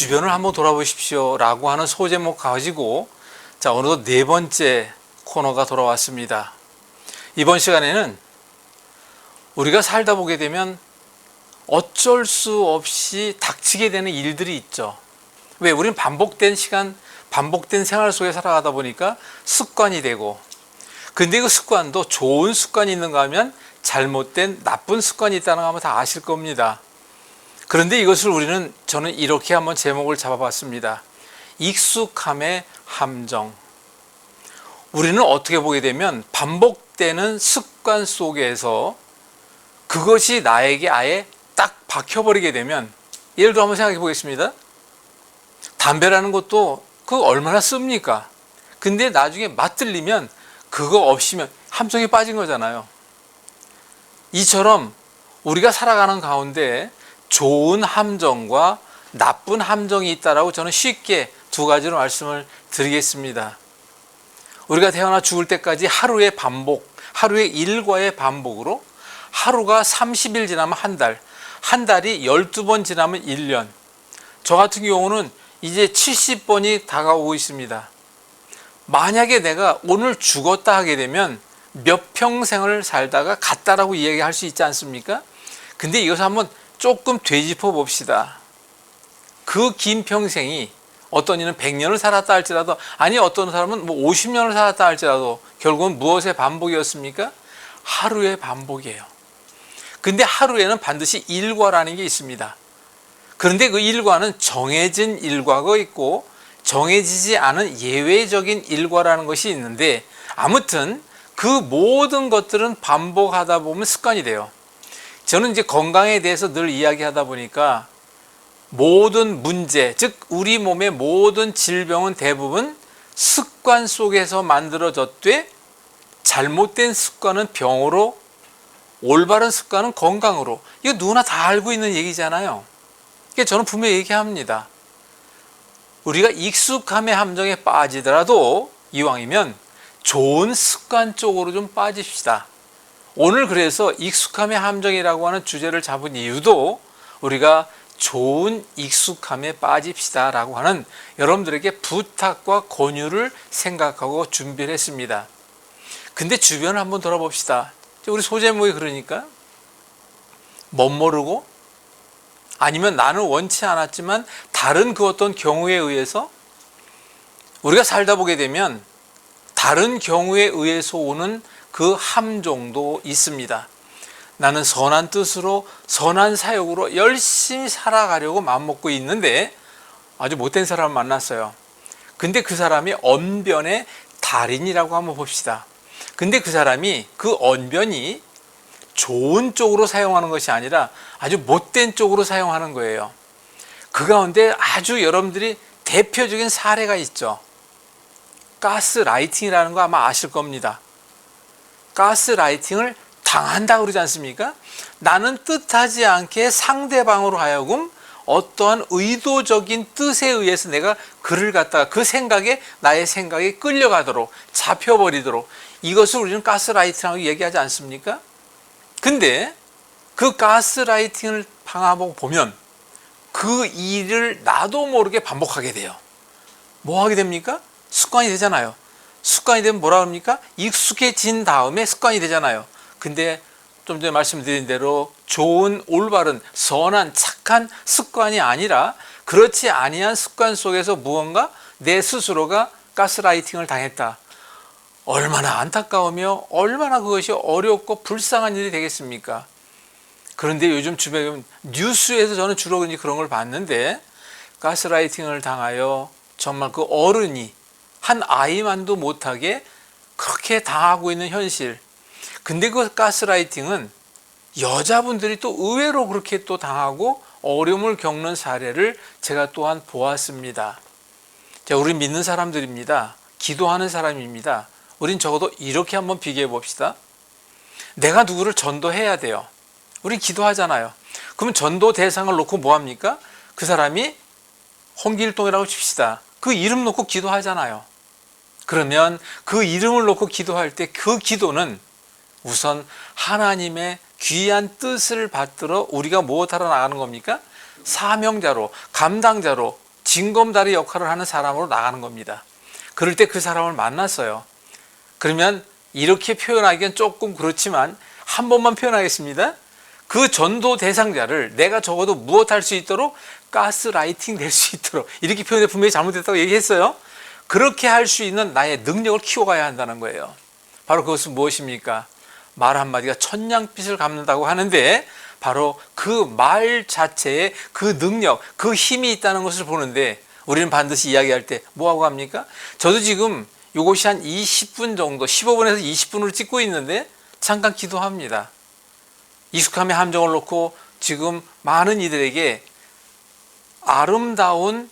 주변을 한번 돌아보십시오 라고 하는 소제목 가지고 자 오늘도 네 번째 코너가 돌아왔습니다. 이번 시간에는 우리가 살다 보게 되면 어쩔 수 없이 닥치게 되는 일들이 있죠. 왜? 우리는 반복된 시간, 반복된 생활 속에 살아가다 보니까 습관이 되고, 근데 그 습관도 좋은 습관이 있는가 하면 잘못된 나쁜 습관이 있다는 거 한번 다 아실 겁니다. 그런데 이것을 우리는 저는 이렇게 한번 제목을 잡아봤습니다. 익숙함의 함정. 우리는 어떻게 보게 되면 반복되는 습관 속에서 그것이 나에게 아예 딱 박혀버리게 되면 예를 들어 한번 생각해 보겠습니다. 담배라는 것도 그 얼마나 씁니까? 근데 나중에 맛들리면 그거 없이면 함정에 빠진 거잖아요. 이처럼 우리가 살아가는 가운데 좋은 함정과 나쁜 함정이 있다라고 저는 쉽게 두 가지로 말씀을 드리겠습니다. 우리가 태어나 죽을 때까지 하루의 반복, 하루의 일과의 반복으로 하루가 30일 지나면 한 달, 한 달이 12번 지나면 1년. 저 같은 경우는 이제 70번이 다가오고 있습니다. 만약에 내가 오늘 죽었다 하게 되면 몇 평생을 살다가 갔다라고 이야기할 수 있지 않습니까? 근데 이것을 한번 조금 되짚어 봅시다. 그 긴 평생이 어떤 이는 100년을 살았다 할지라도 아니 어떤 사람은 뭐 50년을 살았다 할지라도 결국은 무엇의 반복이었습니까? 하루의 반복이에요. 근데 하루에는 반드시 일과라는 게 있습니다. 그런데 그 일과는 정해진 일과가 있고 정해지지 않은 예외적인 일과라는 것이 있는데 아무튼 그 모든 것들은 반복하다 보면 습관이 돼요. 저는 이제 건강에 대해서 늘 이야기하다 보니까 모든 문제, 즉 우리 몸의 모든 질병은 대부분 습관 속에서 만들어졌되 잘못된 습관은 병으로 올바른 습관은 건강으로 이거 누구나 다 알고 있는 얘기잖아요. 그러니까 저는 분명히 얘기합니다. 우리가 익숙함의 함정에 빠지더라도 이왕이면 좋은 습관 쪽으로 좀 빠집시다. 오늘 그래서 익숙함의 함정이라고 하는 주제를 잡은 이유도 우리가 좋은 익숙함에 빠집시다 라고 하는 여러분들에게 부탁과 권유를 생각하고 준비를 했습니다. 근데 주변을 한번 돌아봅시다. 우리 소제목이 그러니까 멋모르고 아니면 나는 원치 않았지만 다른 그 어떤 경우에 의해서 우리가 살다 보게 되면 다른 경우에 의해서 오는 그 함정도 있습니다. 나는 선한 뜻으로 선한 사역으로 열심히 살아가려고 마음먹고 있는데 아주 못된 사람을 만났어요. 근데 그 사람이 언변의 달인이라고 한번 봅시다. 근데 그 사람이 그 언변이 좋은 쪽으로 사용하는 것이 아니라 아주 못된 쪽으로 사용하는 거예요. 그 가운데 아주 여러분들이 대표적인 사례가 있죠. 가스 라이팅이라는 거 아마 아실 겁니다. 가스 라이팅을 당한다 그러지 않습니까? 나는 뜻하지 않게 상대방으로 하여금 어떠한 의도적인 뜻에 의해서 내가 글을 갖다가 그 생각에 나의 생각에 끌려가도록 잡혀버리도록 이것을 우리는 가스라이팅이라고 얘기하지 않습니까? 근데 그 가스라이팅을 방하고 보면 그 일을 나도 모르게 반복하게 돼요. 뭐 하게 됩니까? 습관이 되잖아요. 습관이 되면 뭐라 합니까? 익숙해진 다음에 습관이 되잖아요. 근데 좀 전에 말씀드린 대로 좋은 올바른 선한 착한 습관이 아니라 그렇지 아니한 습관 속에서 무언가 내 스스로가 가스라이팅을 당했다. 얼마나 안타까우며 얼마나 그것이 어렵고 불쌍한 일이 되겠습니까? 그런데 요즘 주변에 뉴스에서 저는 주로 그런 걸 봤는데 가스라이팅을 당하여 정말 그 어른이 한 아이만도 못하게 그렇게 당하고 있는 현실. 근데 그 가스라이팅은 여자분들이 또 의외로 그렇게 또 당하고 어려움을 겪는 사례를 제가 또한 보았습니다. 자, 우리 믿는 사람들입니다. 기도하는 사람입니다. 우린 적어도 이렇게 한번 비교해 봅시다. 내가 누구를 전도해야 돼요. 우리 기도하잖아요. 그러면 전도 대상을 놓고 뭐 합니까? 그 사람이 홍길동이라고 칩시다. 그 이름 놓고 기도하잖아요. 그러면 그 이름을 놓고 기도할 때 그 기도는 우선 하나님의 귀한 뜻을 받들어 우리가 무엇하러 나가는 겁니까? 사명자로, 감당자로 징검다리 역할을 하는 사람으로 나가는 겁니다. 그럴 때 그 사람을 만났어요. 그러면 이렇게 표현하기엔 조금 그렇지만 한 번만 표현하겠습니다. 그 전도 대상자를 내가 적어도 무엇할 수 있도록 가스라이팅 될 수 있도록 이렇게 표현해 분명히 잘못됐다고 얘기했어요. 그렇게 할 수 있는 나의 능력을 키워가야 한다는 거예요. 바로 그것은 무엇입니까? 말 한마디가 천냥빛을 갚는다고 하는데 바로 그 말 자체에 그 능력, 그 힘이 있다는 것을 보는데 우리는 반드시 이야기할 때 뭐하고 합니까? 저도 지금 이것이 한 20분 정도, 15분에서 20분으로 찍고 있는데 잠깐 기도합니다. 익숙함의 함정을 놓고 지금 많은 이들에게 아름다운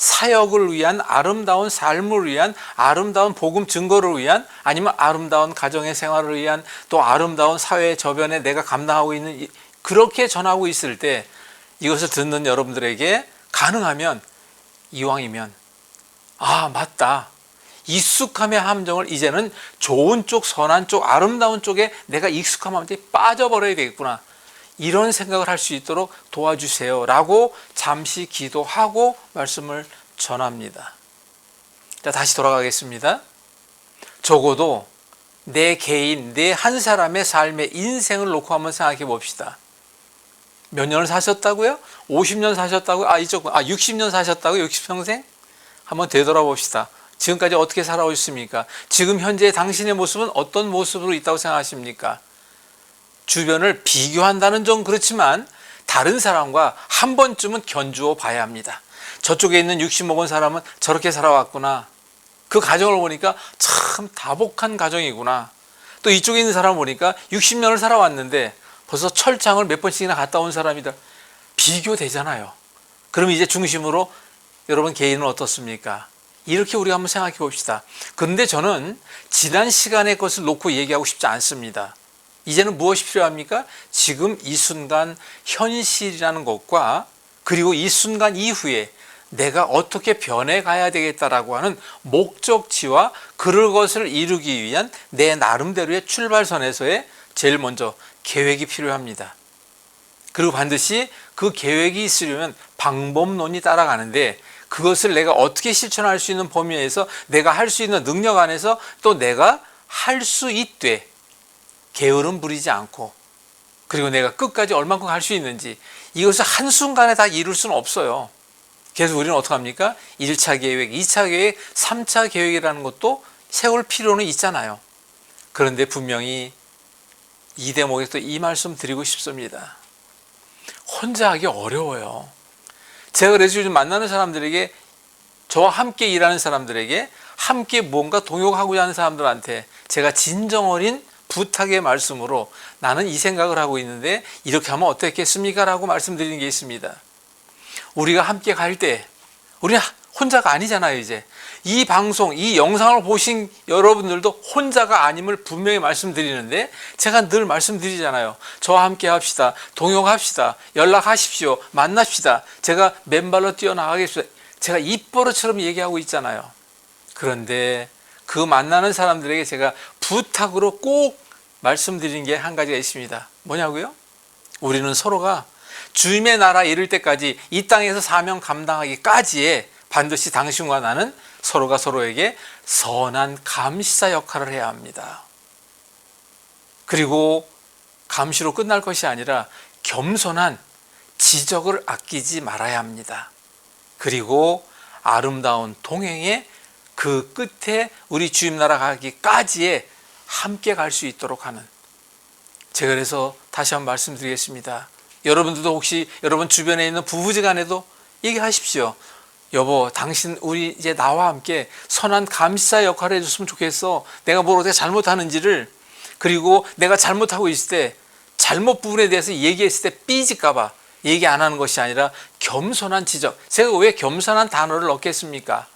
사역을 위한 아름다운 삶을 위한 아름다운 복음 증거를 위한 아니면 아름다운 가정의 생활을 위한 또 아름다운 사회 저변에 내가 감당하고 있는 이- 그렇게 전하고 있을 때 이것을 듣는 여러분들에게 가능하면 이왕이면 아 맞다. 익숙함의 함정을 이제는 좋은 쪽 선한 쪽 아름다운 쪽에 내가 익숙함 함정에 빠져버려야 되겠구나 이런 생각을 할 수 있도록 도와주세요 라고 잠시 기도하고 말씀을 전합니다 자 다시 돌아가겠습니다 적어도 내 개인 내 한 사람의 삶의 인생을 놓고 한번 생각해 봅시다 몇 년을 사셨다고요? 50년 사셨다고요? 아 이쪽 아 60년 사셨다고요? 60평생? 한번 되돌아봅시다 지금까지 어떻게 살아오셨습니까? 지금 현재 당신의 모습은 어떤 모습으로 있다고 생각하십니까? 주변을 비교한다는 점 그렇지만 다른 사람과 한 번쯤은 견주어 봐야 합니다. 저쪽에 있는 60 먹은 사람은 저렇게 살아왔구나. 그 가정을 보니까 참 다복한 가정이구나. 또 이쪽에 있는 사람을 보니까 60년을 살아왔는데 벌써 철장을 몇 번씩이나 갔다 온 사람이다. 비교되잖아요. 그럼 이제 중심으로 여러분 개인은 어떻습니까? 이렇게 우리가 한번 생각해 봅시다. 그런데 저는 지난 시간의 것을 놓고 얘기하고 싶지 않습니다. 이제는 무엇이 필요합니까? 지금 이 순간 현실이라는 것과 그리고 이 순간 이후에 내가 어떻게 변해가야 되겠다라고 하는 목적지와 그럴 것을 이루기 위한 내 나름대로의 출발선에서의 제일 먼저 계획이 필요합니다. 그리고 반드시 그 계획이 있으려면 방법론이 따라가는데 그것을 내가 어떻게 실천할 수 있는 범위 에서 내가 할 수 있는 능력 안에서 또 내가 할 수 있되 게으름 부리지 않고 그리고 내가 끝까지 얼만큼 할 수 있는지 이것을 한순간에 다 이룰 수는 없어요. 그래서 우리는 어떻게 합니까? 1차 계획, 2차 계획, 3차 계획이라는 것도 세울 필요는 있잖아요. 그런데 분명히 이 대목에 또 이 말씀 드리고 싶습니다. 혼자 하기 어려워요. 제가 그래서 요즘 만나는 사람들에게 저와 함께 일하는 사람들에게 함께 뭔가 동역하고자 하는 사람들한테 제가 진정 어린 부탁의 말씀으로 나는 이 생각을 하고 있는데 이렇게 하면 어떻겠습니까? 라고 말씀드리는 게 있습니다. 우리가 함께 갈 때 우리는 혼자가 아니잖아요, 이제. 이 방송, 이 영상을 보신 여러분들도 혼자가 아님을 분명히 말씀드리는데 제가 늘 말씀드리잖아요. 저와 함께 합시다. 동역합시다. 연락하십시오. 만납시다. 제가 맨발로 뛰어나가겠습니다. 제가 입버릇처럼 얘기하고 있잖아요. 그런데 그 만나는 사람들에게 제가 부탁으로 꼭 말씀드린 게 한 가지가 있습니다. 뭐냐고요? 우리는 서로가 주님의 나라 이를 때까지 이 땅에서 사명 감당하기까지에 반드시 당신과 나는 서로가 서로에게 선한 감시자 역할을 해야 합니다. 그리고 감시로 끝날 것이 아니라 겸손한 지적을 아끼지 말아야 합니다. 그리고 아름다운 동행의 그 끝에 우리 주님 나라 가기까지에 함께 갈 수 있도록 하는 제가 그래서 다시 한번 말씀드리겠습니다. 여러분들도 혹시 여러분 주변에 있는 부부지간에도 얘기하십시오. 여보, 당신 우리 이제 나와 함께 선한 감시자 역할을 해줬으면 좋겠어. 내가 뭘 어떻게 잘못하는지를 그리고 내가 잘못하고 있을 때 잘못 부분에 대해서 얘기했을 때 삐질까봐 얘기 안 하는 것이 아니라 겸손한 지적. 제가 왜 겸손한 단어를 넣겠습니까?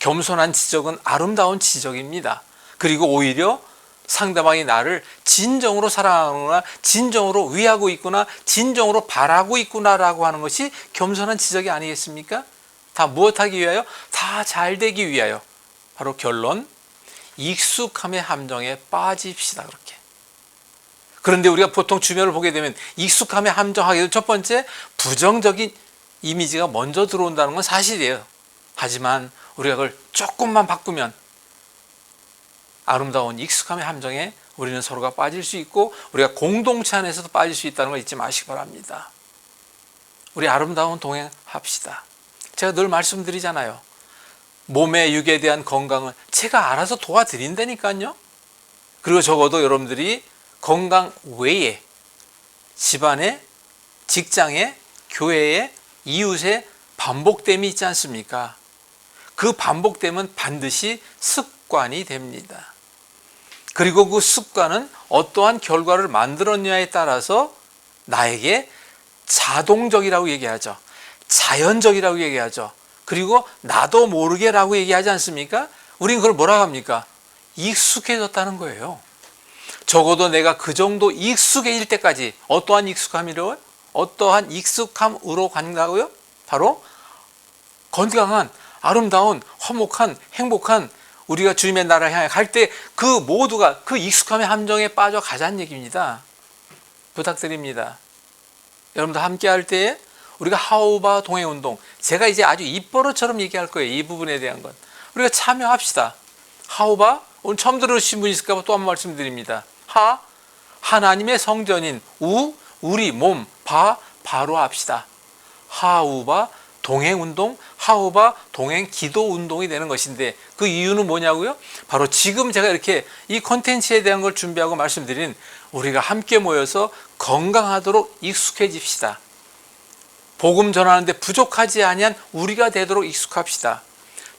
겸손한 지적은 아름다운 지적입니다. 그리고 오히려 상대방이 나를 진정으로 사랑하구나, 진정으로 위하고 있구나, 진정으로 바라고 있구나라고 하는 것이 겸손한 지적이 아니겠습니까? 다 무엇하기 위하여? 다 잘 되기 위하여. 바로 결론, 익숙함의 함정에 빠집시다. 그렇게. 그런데 우리가 보통 주변을 보게 되면 익숙함에 함정하기도 첫 번째 부정적인 이미지가 먼저 들어온다는 건 사실이에요. 하지만 우리가 그걸 조금만 바꾸면 아름다운 익숙함의 함정에 우리는 서로가 빠질 수 있고 우리가 공동체 안에서도 빠질 수 있다는 걸 잊지 마시기 바랍니다. 우리 아름다운 동행합시다. 제가 늘 말씀드리잖아요. 몸의 육에 대한 건강은 제가 알아서 도와드린다니까요. 그리고 적어도 여러분들이 건강 외에 집안에 직장에 교회에 이웃에 반복됨이 있지 않습니까? 그 반복됨은 반드시 습관이 됩니다. 그리고 그 습관은 어떠한 결과를 만들었냐에 따라서 나에게 자동적이라고 얘기하죠. 자연적이라고 얘기하죠. 그리고 나도 모르게라고 얘기하지 않습니까? 우린 그걸 뭐라고 합니까? 익숙해졌다는 거예요. 적어도 내가 그 정도 익숙해질 때까지 어떠한 익숙함이로 어떠한 익숙함으로 간다고요? 바로 건강한 아름다운 화목한 행복한 우리가 주님의 나라를 향해 갈 때 그 모두가 그 익숙함의 함정에 빠져 가자는 얘기입니다. 부탁드립니다. 여러분들 함께 할 때에 우리가 하우바 동행운동 제가 이제 아주 입버릇처럼 얘기할 거예요. 이 부분에 대한 건 우리가 참여합시다. 하우바 오늘 처음 들으신 분 있을까 봐 또 한 번 말씀드립니다. 하 하나님의 성전인 우 우리 몸 바 바로 합시다. 하우바 동행 운동, 하우바 동행 기도 운동이 되는 것인데 그 이유는 뭐냐고요? 바로 지금 제가 이렇게 이 컨텐츠에 대한 걸 준비하고 말씀드린 우리가 함께 모여서 건강하도록 익숙해집시다. 복음 전하는데 부족하지 아니한 우리가 되도록 익숙합시다.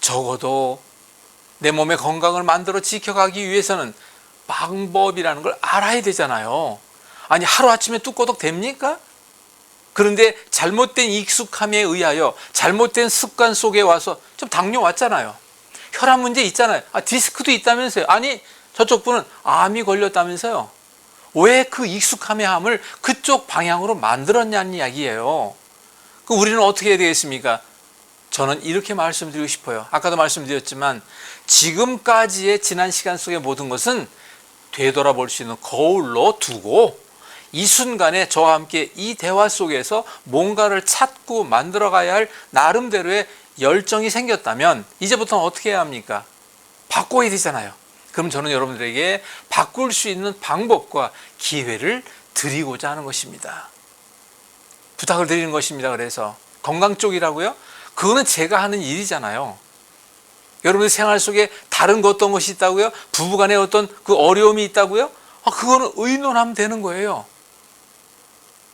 적어도 내 몸의 건강을 만들어 지켜가기 위해서는 방법이라는 걸 알아야 되잖아요. 아니 하루아침에 뚝꺼덕 됩니까? 그런데 잘못된 익숙함에 의하여 잘못된 습관 속에 와서 좀 당뇨 왔잖아요. 혈압 문제 있잖아요. 아, 디스크도 있다면서요. 아니 저쪽 분은 암이 걸렸다면서요. 왜 그 익숙함의 함을 그쪽 방향으로 만들었냐는 이야기예요. 그 우리는 어떻게 해야 되겠습니까? 저는 이렇게 말씀드리고 싶어요. 아까도 말씀드렸지만 지금까지의 지난 시간 속의 모든 것은 되돌아볼 수 있는 거울로 두고 이 순간에 저와 함께 이 대화 속에서 뭔가를 찾고 만들어 가야 할 나름대로의 열정이 생겼다면 이제부터는 어떻게 해야 합니까? 바꿔야 되잖아요. 그럼 저는 여러분들에게 바꿀 수 있는 방법과 기회를 드리고자 하는 것입니다. 부탁을 드리는 것입니다. 그래서 건강 쪽이라고요? 그거는 제가 하는 일이잖아요. 여러분의 생활 속에 다른 거 어떤 것이 있다고요? 부부간에 어떤 그 어려움이 있다고요? 아, 그거는 의논하면 되는 거예요.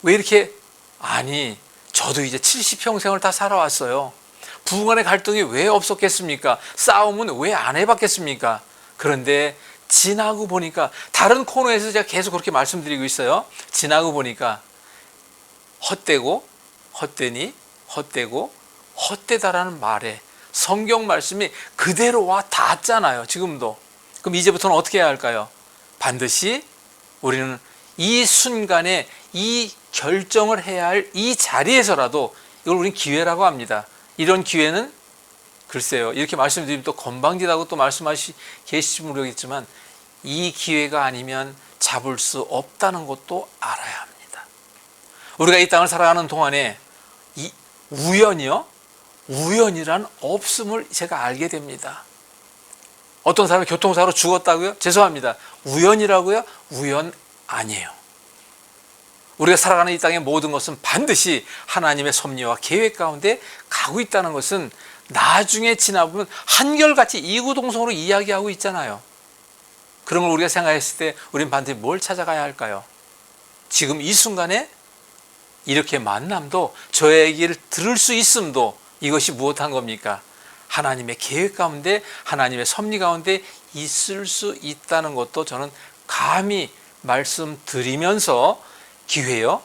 왜 이렇게 아니 저도 이제 70평생을 다 살아왔어요. 부부간의 갈등이 왜 없었겠습니까? 싸움은 왜 안 해봤겠습니까? 그런데 지나고 보니까 다른 코너에서 제가 계속 그렇게 말씀드리고 있어요. 지나고 보니까 헛되고 헛되니 헛되고 헛되다라는 말에 성경 말씀이 그대로 와 닿았잖아요. 지금도. 그럼 이제부터는 어떻게 해야 할까요? 반드시 우리는 이 순간에 이 결정을 해야 할 이 자리에서라도 이걸 우리는 기회라고 합니다. 이런 기회는 글쎄요. 이렇게 말씀드리면 또 건방지다고 또 말씀하시 계실지 모르겠지만 이 기회가 아니면 잡을 수 없다는 것도 알아야 합니다. 우리가 이 땅을 살아가는 동안에 이 우연이요? 우연이란 없음을 제가 알게 됩니다. 어떤 사람이 교통사고로 죽었다고요? 죄송합니다. 우연이라고요? 우연 아니에요. 우리가 살아가는 이 땅의 모든 것은 반드시 하나님의 섭리와 계획 가운데 가고 있다는 것은 나중에 지나보면 한결같이 이구동성으로 이야기하고 있잖아요. 그런 걸 우리가 생각했을 때 우리는 반드시 뭘 찾아가야 할까요? 지금 이 순간에 이렇게 만남도 저의 얘기를 들을 수 있음도 이것이 무엇한 겁니까? 하나님의 계획 가운데 하나님의 섭리 가운데 있을 수 있다는 것도 저는 감히 말씀드리면서 기회요.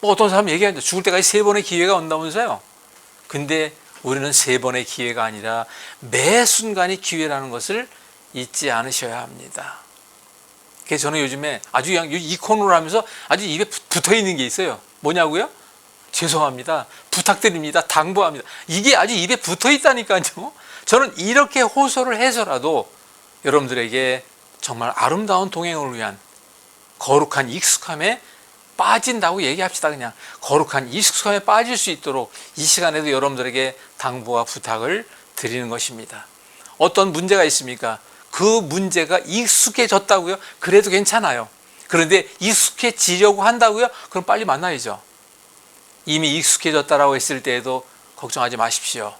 뭐 어떤 사람 얘기하는데 죽을 때까지 세 번의 기회가 온다면서요. 근데 우리는 세 번의 기회가 아니라 매 순간이 기회라는 것을 잊지 않으셔야 합니다. 그래서 저는 요즘에 아주 그냥 이 코너를 하면서 아주 입에 붙어 있는 게 있어요. 뭐냐고요? 죄송합니다. 부탁드립니다. 당부합니다. 이게 아주 입에 붙어 있다니까요. 저는 이렇게 호소를 해서라도 여러분들에게 정말 아름다운 동행을 위한 거룩한 익숙함의 빠진다고 얘기합시다. 그냥 거룩한 익숙함에 빠질 수 있도록 이 시간에도 여러분들에게 당부와 부탁을 드리는 것입니다. 어떤 문제가 있습니까? 그 문제가 익숙해졌다고요? 그래도 괜찮아요. 그런데 익숙해지려고 한다고요? 그럼 빨리 만나야죠. 이미 익숙해졌다라고 했을 때에도 걱정하지 마십시오.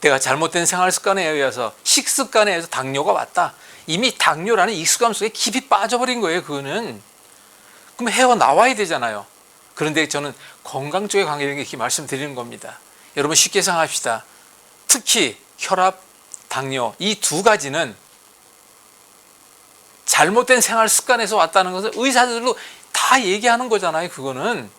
내가 잘못된 생활 습관에 의해서 식습관에 의해서 당뇨가 왔다. 이미 당뇨라는 익숙함 속에 깊이 빠져버린 거예요. 그거는. 그럼 헤어 나와야 되잖아요. 그런데 저는 건강 쪽에 관계된 게 이렇게 말씀드리는 겁니다. 여러분 쉽게 생각합시다. 특히 혈압, 당뇨 이 두 가지는 잘못된 생활 습관에서 왔다는 것을 의사들도 다 얘기하는 거잖아요. 그거는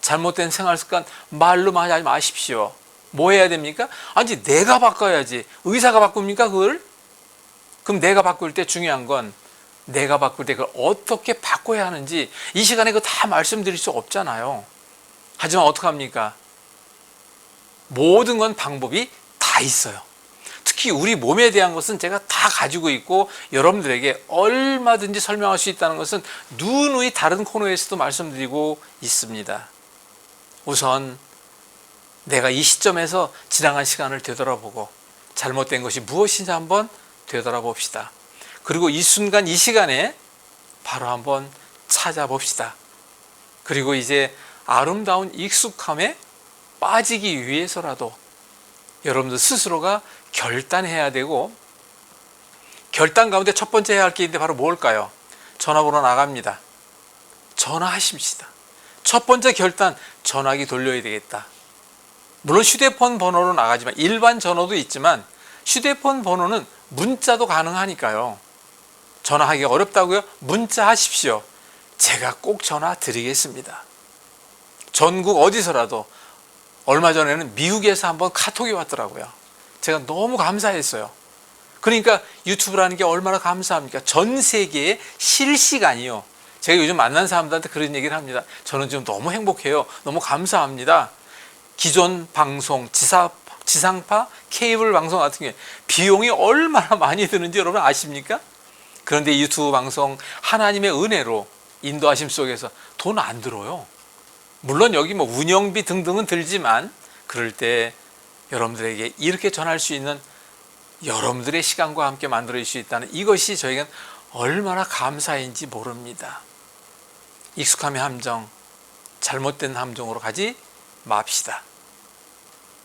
잘못된 생활 습관 말로만 하지 마십시오. 뭐 해야 됩니까? 아니 내가 바꿔야지. 의사가 바꿉니까 그걸? 그럼 내가 바꿀 때 중요한 건 내가 바꿀 때 그걸 어떻게 바꿔야 하는지 이 시간에 그거 다 말씀드릴 수 없잖아요. 하지만 어떡합니까? 모든 건 방법이 다 있어요. 특히 우리 몸에 대한 것은 제가 다 가지고 있고 여러분들에게 얼마든지 설명할 수 있다는 것은 누누이 다른 코너에서도 말씀드리고 있습니다. 우선 내가 이 시점에서 지나간 시간을 되돌아보고 잘못된 것이 무엇인지 한번 되돌아봅시다. 그리고 이 순간 이 시간에 바로 한번 찾아봅시다. 그리고 이제 아름다운 익숙함에 빠지기 위해서라도 여러분들 스스로가 결단해야 되고 결단 가운데 첫 번째 해야 할 게 있는데 바로 뭘까요? 전화번호 나갑니다. 전화하십시다. 첫 번째 결단 전화기 돌려야 되겠다. 물론 휴대폰 번호로 나가지만 일반 전화도 있지만 휴대폰 번호는 문자도 가능하니까요. 전화하기 어렵다고요? 문자 하십시오. 제가 꼭 전화 드리겠습니다. 전국 어디서라도 얼마 전에는 미국에서 한번 카톡이 왔더라고요. 제가 너무 감사했어요. 그러니까 유튜브라는 게 얼마나 감사합니까? 전 세계에 실시간이요. 제가 요즘 만난 사람들한테 그런 얘기를 합니다. 저는 지금 너무 행복해요. 너무 감사합니다. 기존 방송, 지사, 지상파, 케이블 방송 같은 경우에 비용이 얼마나 많이 드는지 여러분 아십니까? 그런데 유튜브 방송 하나님의 은혜로 인도하심 속에서 돈 안 들어요. 물론 여기 뭐 운영비 등등은 들지만 그럴 때 여러분들에게 이렇게 전할 수 있는 여러분들의 시간과 함께 만들어질 수 있다는 이것이 저희가 얼마나 감사인지 모릅니다. 익숙함의 함정, 잘못된 함정으로 가지 맙시다.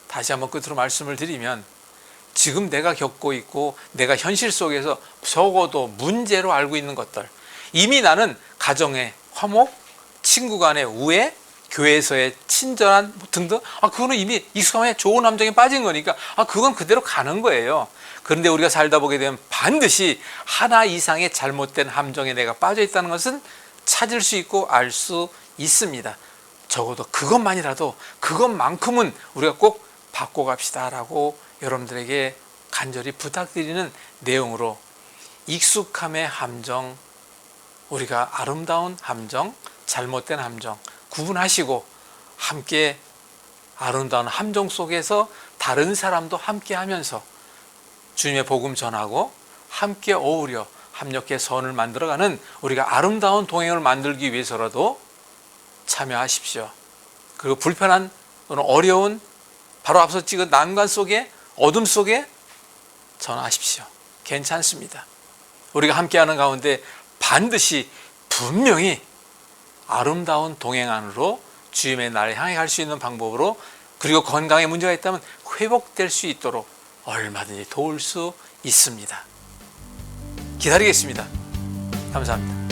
다시 한번 끝으로 말씀을 드리면 지금 내가 겪고 있고 내가 현실 속에서 적어도 문제로 알고 있는 것들 이미 나는 가정의 화목, 친구 간의 우애, 교회에서의 친절한 등등 아 그거는 이미 익숙함에 좋은 함정에 빠진 거니까 아 그건 그대로 가는 거예요. 그런데 우리가 살다 보게 되면 반드시 하나 이상의 잘못된 함정에 내가 빠져 있다는 것은 찾을 수 있고 알 수 있습니다. 적어도 그것만이라도 그것만큼은 우리가 꼭 바꿔갑시다라고 여러분들에게 간절히 부탁드리는 내용으로 익숙함의 함정, 우리가 아름다운 함정, 잘못된 함정 구분하시고 함께 아름다운 함정 속에서 다른 사람도 함께 하면서 주님의 복음 전하고 함께 어우려 합력해 선을 만들어가는 우리가 아름다운 동행을 만들기 위해서라도 참여하십시오. 그리고 불편한 또는 어려운 바로 앞서 찍은 난관 속에 어둠 속에 전하십시오. 괜찮습니다. 우리가 함께하는 가운데 반드시 분명히 아름다운 동행 안으로 주님의 날을 향해 갈 수 있는 방법으로 그리고 건강에 문제가 있다면 회복될 수 있도록 얼마든지 도울 수 있습니다. 기다리겠습니다. 감사합니다.